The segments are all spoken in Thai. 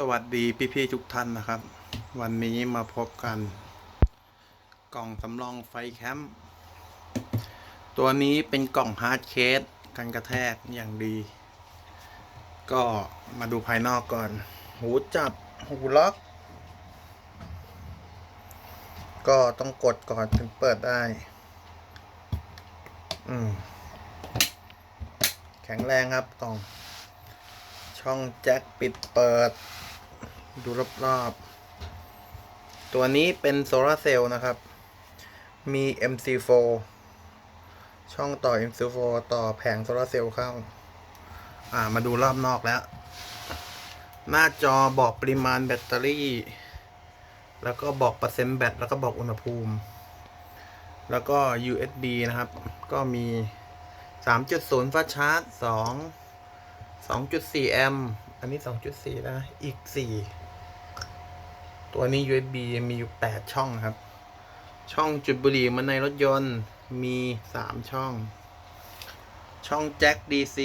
สวัสดีพี่ๆทุกท่านนะครับ วันนี้มาพบกัน กล่องสำรองไฟแคมป์ตัวนี้เป็นกล่องฮาร์ดเคสกันกระแทกอย่างดี ก็มาดูภายนอกก่อน หูจับหูล็อก ก็ต้องกดก่อนถึงเปิดได้ อืม แข็งแรงครับกล่องช่องแจ็คปิดเปิด ดูรอบๆ ตัวนี้เป็นโซลาเซลล์นะครับ มี MC4 ช่องต่อ MC4 ต่อแผงโซลาเซลล์เข้า อ่า มาดูรอบนอกแล้ว หน้าจอบอกปริมาณแบตเตอรี่ แล้วก็บอกเปอร์เซ็นต์แบต แล้วก็บอกอุณหภูมิ แล้วก็ USB นะครับ ก็มี 3.0ฟ้าชาร์จ 2 2.4 แอมป์ อันนี้ 2.4นะอีก 4 ตัวนี้ USB มีอยู่ 8 ช่องครับ ช่องจุดบุหรี่มันในรถยนต์มี 3 ช่อง ช่องแจ็ค DC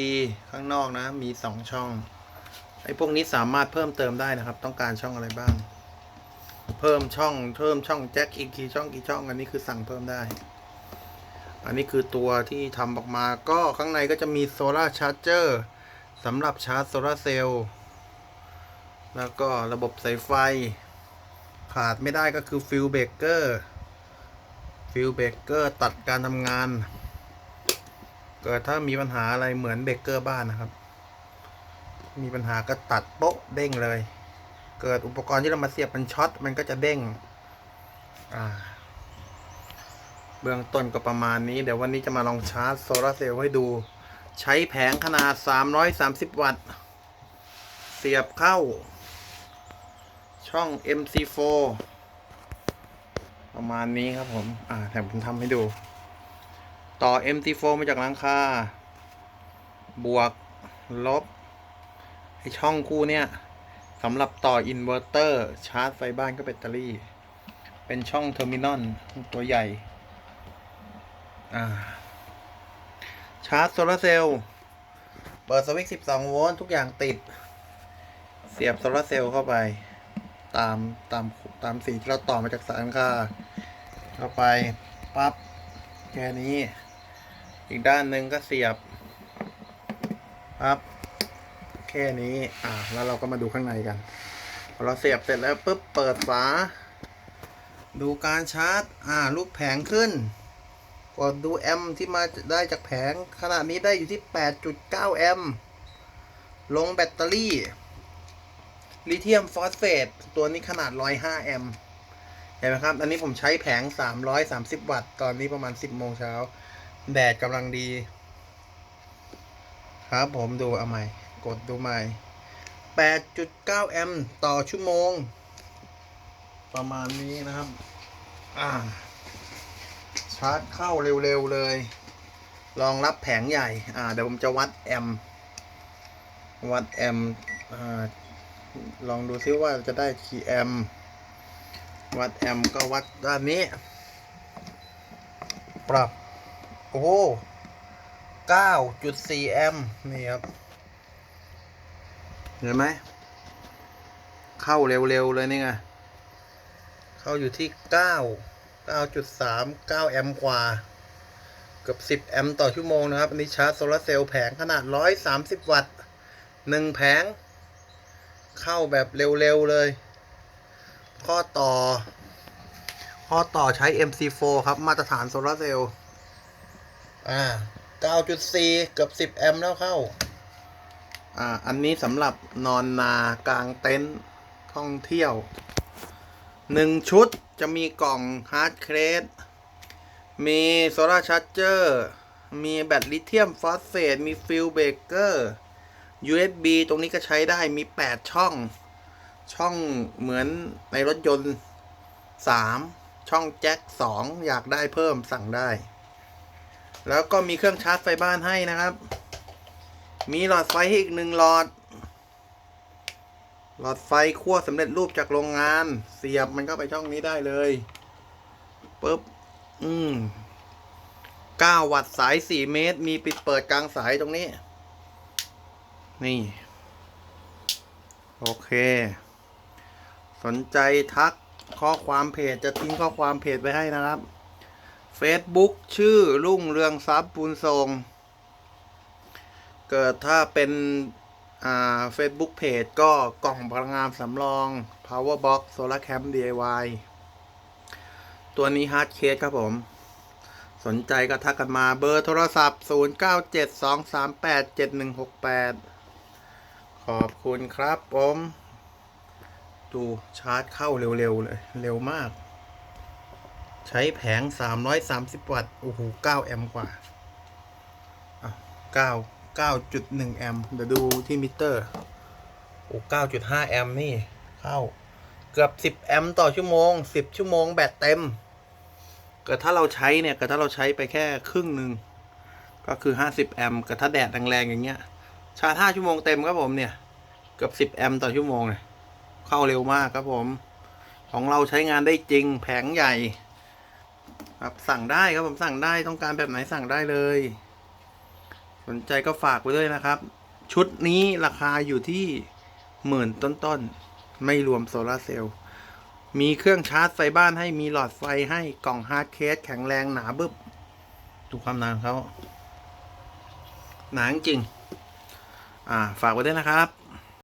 ข้างนอกนะ มี 2 ช่อง ไอ้พวกนี้สามารถเพิ่มเติมได้นะครับ ต้องการช่องอะไรบ้าง เพิ่มช่องเพิ่มช่องแจ็คอีกกี่ช่องกี่ช่องอันนี้คือสั่งเพิ่มได้ อันนี้คือตัวที่ทำออกมาก็ข้างในก็จะมีโซลาร์ชาร์จเจอร์สำหรับชาร์จโซลาร์เซลล์แล้วก็ระบบสายไฟ ขาดไม่ได้ก็คือฟิลเบเกอร์ฟิลเบเกอร์ตัดการทำงาน เกิดถ้ามีปัญหาอะไรเหมือนเบเกอร์บ้านนะครับ มีปัญหาก็ตัดโป๊ะเด้งเลย เกิดอุปกรณ์ที่เรามาเสียบมันช็อตมันก็จะเด้งอ่าเบื้องต้นก็ประมาณนี้ เดี๋ยววันนี้จะมาลองชาร์จโซลาเซลล์ให้ดู ใช้แผงขนาด 330 วัตต์ เสียบเข้า ช่อง MC4 ประมาณนี้ครับผม อ่าแต่ผมทำให้ดู ต่อ MC4 มาจากหลังคา บวก ลบ ไอช่องคู่เนี่ยสำหรับต่ออินเวอร์เตอร์ ชาร์จไฟบ้านก็แบตเตอรี่ เป็นช่องเทอร์มินอลตัวใหญ่ อ่า ชาร์จโซลาร์เซลล์ เปิดสวิตช์12 โวลต์ทุกอย่างติด เสียบโซลาร์เซลล์เข้าไป ตามตามตามสีที่เราต่อมาจากสายค่าเข้าไปปั๊บแค่นี้ อีกด้านหนึ่งก็เสียบปั๊บแค่นี้ อ่า แล้วเราก็มาดูข้างในกัน พอเราเสียบเสร็จแล้วปุ๊บเปิดฝา ดูการชาร์จ อ่ารูปแผงขึ้น กดดูแอมป์ที่มาได้จากแผงขนาดนี้ได้อยู่ที่ 8.9 แอมป์ลงแบตเตอรี่ ลิเธียมฟอสเฟตตัวนี้ขนาด 105 แอมป์เห็นไหมครับ อันนี้ผมใช้แผง 330 วัตต์ ตอนนี้ประมาณ 10 โมงเช้า แดดกำลังดี ครับผมดูเอาใหม่ กดดูใหม่ 8.9 แอมป์ต่อชั่วโมง ประมาณนี้นะครับ อ่า ชาร์จเข้าเร็วๆเลยรองรับแผงใหญ่ อ่า เดี๋ยวผมจะวัดแอม วัดแอม อ่า ลองดูซิว่าจะได้กี่แอม วัดแอมก็วัดด้านนี้ ปรับ โอ้เก้าจุดสี่แอมนี่ครับ เห็นไหม เข้าเร็วๆเลยนี่ไง เข้าอยู่ที่เก้า9.3 9แอมกว่า เกือบ10แอมต่อชั่วโมงนะครับ อันนี้ชาร์จโซลาร์เซลล์แผงขนาด130วัตต์1แผง เข้าแบบเร็วๆเลย ข้อต่อ ข้อต่อใช้ MC4 ครับ มาตรฐานโซลาร์เซลล์อ่า 9.4 เกือบ 10 แอมป์แล้วเข้า อ่า อันนี้สำหรับนอนนากลางเต็นท์ท่องเที่ยวหนึ่งชุดจะมีกล่องฮาร์ดเครสมีโซลาร์ชาร์เจอร์ มีแบตลิเธียมฟอสเฟต มีฟิลเบเกอร์ USB ตรงนี้ก็ใช้ได้มี 8 ช่อง ช่องเหมือนในรถยนต์ 3 ช่องแจ็ค 2 อยากได้เพิ่มสั่งได้ แล้วก็มีเครื่องชาร์จไฟบ้านให้นะครับ มีหลอดไฟให้อีกหนึ่งหลอด หลอดไฟขั้วสำเร็จรูปจากโรงงาน เสียบมันก็ไปช่องนี้ได้เลยปุ๊บ อืมเก้าวัตต์สายสี่เมตร มีปิดเปิดกลางสายตรงนี้ นี่ โอเค สนใจทักข้อความเพจจะทิ้งข้อความเพจไว้ให้นะครับ Facebook ชื่อรุ่งเรืองทรัพย์บุญทรง เกิดถ้าเป็นอ่า Facebook Page ก็กล่องพลังงานสำรอง Power Box Solar Camp DIY ตัวนี้ Hard Case ครับผม สนใจก็ทักกันมาเบอร์โทรศัพท์ 0972387168 ขอบคุณครับผม ดูชาร์จเข้าเร็วๆเลย เร็วมาก ใช้แผง 330 วัตต์ โอ้โห 9 แอมป์กว่าอะ9 9.1 แอมป์เดี๋ยวดูที่มิเตอร์ โอ้ 9.5 แอมป์นี่ เข้า เกือบ 10 แอมป์ต่อชั่วโมง 10 ชั่วโมงแบตเต็ม เกิดถ้าเราใช้เนี่ย เกิดถ้าเราใช้ไปแค่ครึ่งหนึ่งก็คือ 50 แอมป์เกิดถ้าแดดแรงๆอย่างเงี้ย ชาร์จ 5 ชั่วโมงเต็มครับผมเนี่ย เกือบ 10 แอมป์ต่อชั่วโมงเลยเข้าเร็วมากครับผม ของเราใช้งานได้จริงแผงใหญ่ ครับสั่งได้ครับผมสั่งได้ต้องการแบบไหนสั่งได้เลย สนใจก็ฝากไว้ด้วยนะครับ ชุดนี้ราคาอยู่ที่หมื่นต้นๆ ไม่รวมโซลาเซลล์มีเครื่องชาร์จไฟบ้านให้มีหลอดไฟให้กล่องฮาร์ดเคสแข็งแรงหนาบึบดูความหนาของเขาหนาจริง ฝากไว้ด้วยนะครับ